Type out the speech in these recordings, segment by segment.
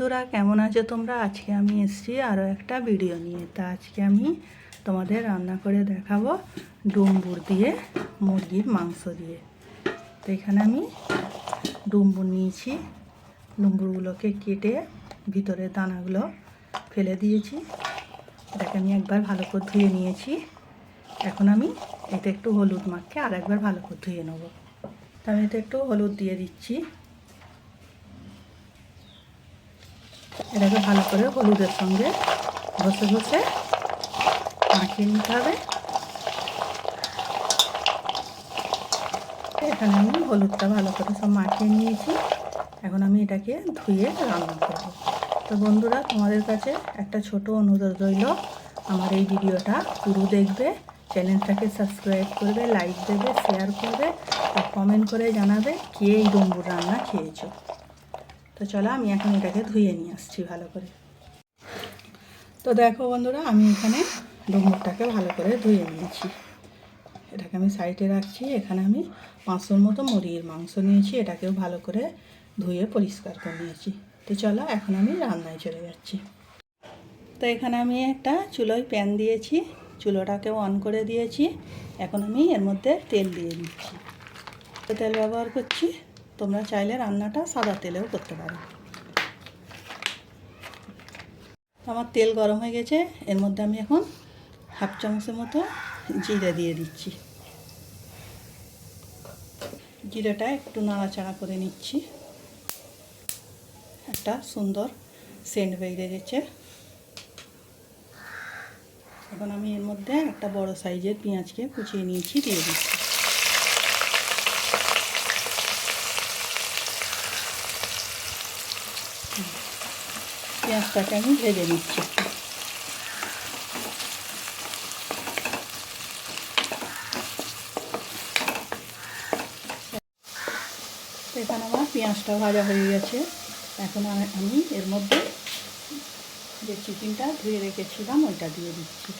বন্ধুরা, কেমন আছো তোমরা? আজকে আমি এসেছি আরও একটা ভিডিও নিয়ে। তা আজকে আমি তোমাদের রান্না করে দেখাবো ডুম্বুর দিয়ে, মুরগির মাংস দিয়ে। তো এখানে আমি ডুম্বুর নিয়েছি। ডুম্বুরগুলোকে কেটে ভিতরে দানাগুলো ফেলে দিয়েছি। এটাকে আমি একবার ভালো করে ধুয়ে নিয়েছি। এখন আমি এতে একটু হলুদ মাখকে আর একবার ভালো করে ধুয়ে নেব। তো আমি এতে একটু হলুদ দিয়ে দিচ্ছি। এটাকে ভালো করে হলুদের সঙ্গে ঘষে ঘষে মাখিয়ে নিতে হবে। এখানে আমি হলুদটা ভালো করে সব মাখিয়ে নিয়েছি। এখন আমি এটাকে ধুয়ে রান্না করব। তো বন্ধুরা, তোমাদের কাছে একটা ছোট অনুরোধ রইল, আমার এই ভিডিওটা পুরো দেখবে, চ্যানেলটাকে সাবস্ক্রাইব করবে, লাইক দেবে, শেয়ার করবে, আর কমেন্ট করে জানাবে কে এই ডুম্বুর রান্না খেয়েছো। তো চলো আমি এখন এটাকে ধুয়ে নিয়ে আসছি ভালো করে। তো দেখো বন্ধুরা, আমি এখানে ডুমুরটাকে ভালো করে ধুয়ে নিয়েছি। এটাকে আমি সাইডে রাখছি, এখানে আমি পাঁচশোর মতো মুরগির মাংস নিয়েছি, এটাকেও ভালো করে ধুয়ে পরিষ্কার করে নিয়েছি। তো চলো এখন আমি রান্নায় চলে যাচ্ছি। তো এখানে আমি একটা চুলোয় প্যান দিয়েছি, চুলোটাকেও অন করে দিয়েছি। এখন আমি এর মধ্যে তেল দিয়ে দিচ্ছি। তেল ব্যবহার করছি। তোমরা চাইলে রান্নাটা সাদা তেলেও করতে পারো। আমার তেল গরম হয়ে গেছে, এর মধ্যে আমি এখন হাফ চামচের মতো জিরে দিয়ে দিচ্ছি। জিরেটা একটু নাড়াচাড়া করে নিচ্ছি। একটা সুন্দর সেন্ট বেরিয়ে গেছে। এখন আমি এর মধ্যে একটা বড় সাইজের পেঁয়াজকে কুচিয়ে নিয়েছি, দিয়ে দিচ্ছি। পেঁয়াজটাকে আমি ভেজে নিচ্ছি। এখানে আমার পেঁয়াজটা ভাজা হয়ে গেছে। এখন আমি এর মধ্যে যে চিকেনটা ধুয়ে রেখেছিলাম, ওইটা দিয়ে দিচ্ছি।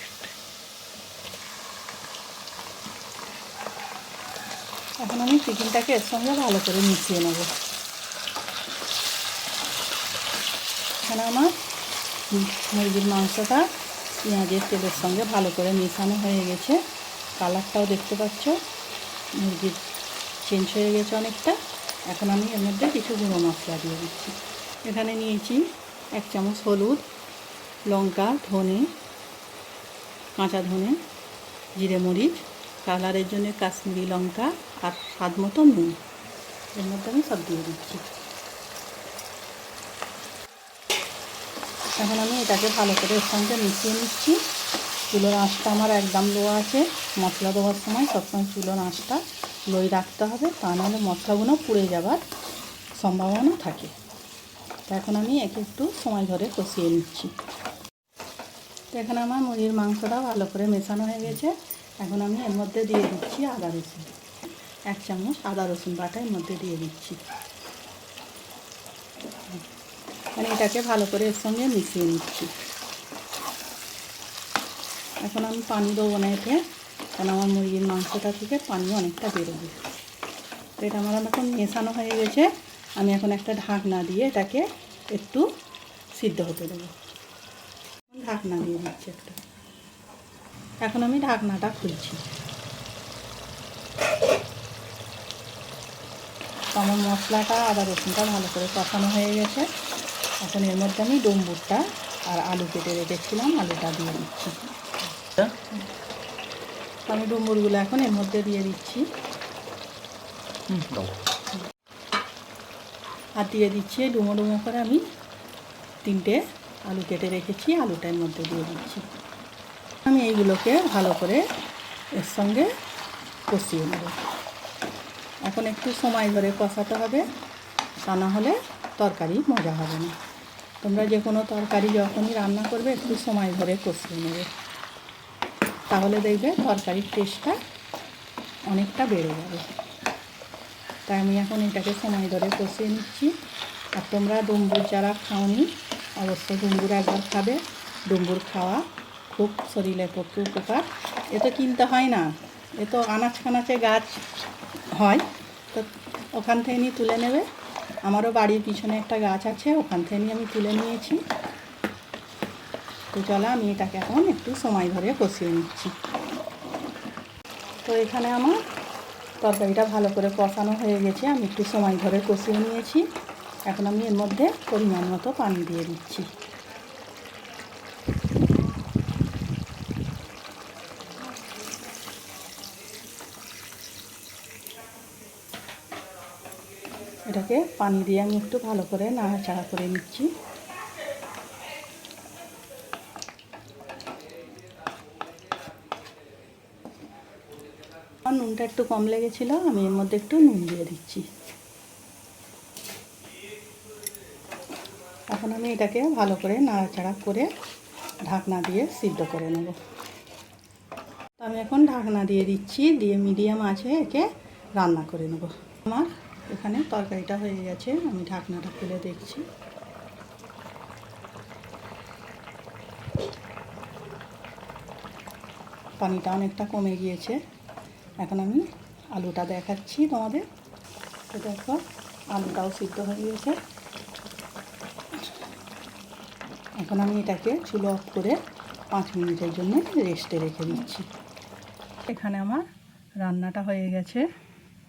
এখন আমি চিকেনটাকে এর সঙ্গে ভালো করে মিশিয়ে নেব। এখানে আমার। মুরগির মাংসটা পেঁয়াজের তেলের সঙ্গে ভালো করে মেশানো হয়ে গেছে। কালারটাও দেখতে পাচ্ছ। মুরগির চেঞ্জ হয়ে গেছে অনেকটা। এখন আমি এর মধ্যে কিছু গুঁড়ো মশলা দিয়ে দিচ্ছি। এখানে নিয়েছি এক চামচ হলুদ, লঙ্কা, ধনে, কাঁচা ধনে, জিরে মরিচ, কালারের জন্য কাশ্মীরি লঙ্কা আর স্বাদ মতো নুন। এর মধ্যে আমি সব দিয়ে দিচ্ছি। এখন আমি এটাকে ভালো করে এর সঙ্গে মিশিয়ে নিচ্ছি। চুলোর আঁচটা আমার একদম লো আছে। মশলা দেওয়ার সময় সবসময় চুলোর আঁচটা লোই রাখতে হবে। তা নাহলে মশলাগুলো পুড়ে যাবার সম্ভাবনা থাকে। তো এখন আমি একে একটু সময় ধরে কষিয়ে নিচ্ছি। তো এখানে আমার মুরগির মাংসটা ভালো করে মেশানো হয়ে গেছে। এখন আমি এর মধ্যে দিয়ে দিচ্ছি আদা রসুন। এক চামচ আদা রসুন বাটা এর মধ্যে দিয়ে দিচ্ছি। মানে এটাকে ভালো করে এর সঙ্গে মিশিয়ে নিচ্ছি। এখন আমি পানি দেবো না এতে, কারণ আমার মুরগির মাংসটা থেকে পানি অনেকটা বেরোবে। তো এটা আমার এখন মেশানো হয়ে গেছে। আমি এখন একটা ঢাকনা দিয়ে এটাকে একটু সিদ্ধ হতে দেবো। ঢাকনা দিয়ে দিচ্ছি একটা। এখন আমি ঢাকনাটা খুলছি। আমার মশলাটা আদা রসুনটা ভালো করে কষানো হয়ে গেছে। এখন এর মধ্যে আমি ডম্বুরটা আর আলু কেটে রেখেছিলাম আলুটা দিয়ে দিচ্ছি। তো আমি ডুমুরগুলো এখন এর মধ্যে দিয়ে দিচ্ছি। আর দিয়ে দিচ্ছি ডুমো ডুমো করে আমি তিনটে আলু কেটে রেখেছি আলুটার মধ্যে দিয়ে দিচ্ছি। আমি এইগুলোকে ভালো করে এর সঙ্গে কষিয়ে নেব। এখন একটু সময় ধরে কষাতে হবে তা না হলে তরকারি মজা হবে না। তোমরা যে কোনো তরকারি যখনই রান্না করবে, একটু সময় ধরে কষিয়ে নেবে। তাহলে দেখবে তরকারির টেস্টটা অনেকটা বেড়ে যাবে। তাই আমি এখন এটাকে সময় ধরে কষিয়ে নিচ্ছি। আর তোমরা ডুম্বুর যারা খাওনি, অবশ্যই ডুম্বুর একবার খাবে। ডুম্বুর খাওয়া খুব শরীরের পক্ষে উপকার। এ তো কিনতে হয় না। এ তো আনাচ কানাচে গাছ হয়। তো ওখান থেকে নিয়ে তুলে নেবে। আমারও বাড়ির পিছনে একটা গাছ আছে, ওখান থেকে আমি তুলে নিয়েছি। তো চলো, আমি এটাকে এখন একটু সময় ধরে কষিয়ে নিচ্ছি। তো এখানে আমার তরকারিটা ভালো করে কষানো হয়ে গেছে, আমি একটু সময় ধরে কষিয়ে নিয়েছি। এখন আমি এর মধ্যে পরিমাণ মতো পানি দিয়ে দিচ্ছি। এটাকে পানি দিয়ে আমি একটু ভালো করে নাড়াচাড়া করে নিচ্ছি। নুনটা একটু কম লেগেছিলো, আমি এর মধ্যে একটু নুন দিয়ে দিচ্ছি। এখন আমি এটাকে ভালো করে নাড়াচাড়া করে ঢাকনা দিয়ে সিদ্ধ করে নেব। আমি এখন ঢাকনা দিয়ে দিচ্ছি, দিয়ে মিডিয়াম আছে একে রান্না করে নেব। আমার এখানে তরকারিটা হয়ে গেছে, আমি ঢাকনাটা খুলে দেখছি। পানিটা অনেকটা কমে গিয়েছে। এখন আমি আলুটা দেখাচ্ছি তোমাদের। তো দেখো, আলুটাও সিদ্ধ হয়ে গিয়েছে এখন আমি এটাকে চুলো অফ করে পাঁচ মিনিটের জন্য রেস্টে রেখে দিচ্ছি। এখানে আমার রান্নাটা হয়ে গেছে।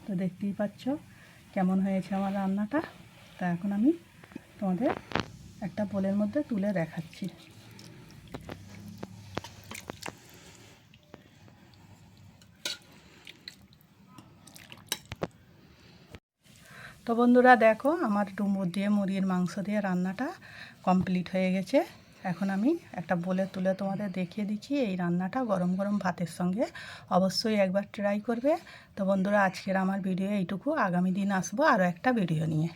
তো দেখতেই পাচ্ছ কেমন হয়েছে আমার রান্নাটা? তা এখন আমি তোমাদের একটা বোলের মধ্যে তুলে দেখাচ্ছি। তো বন্ধুরা দেখো, আমার ডুমুর দিয়ে মুরগির মাংস দিয়ে রান্নাটা কমপ্লিট হয়ে গেছে। এখন আমি একটা বলে তুলে তোমাদের দেখিয়ে দিচ্ছি, এই রান্নাটা গরম গরম ভাতের সঙ্গে অবশ্যই একবার ট্রাই করবে। তো বন্ধুরা, আজকের আমার ভিডিও এইটুকু। আগামী দিন আসব আরও একটা ভিডিও নিয়ে।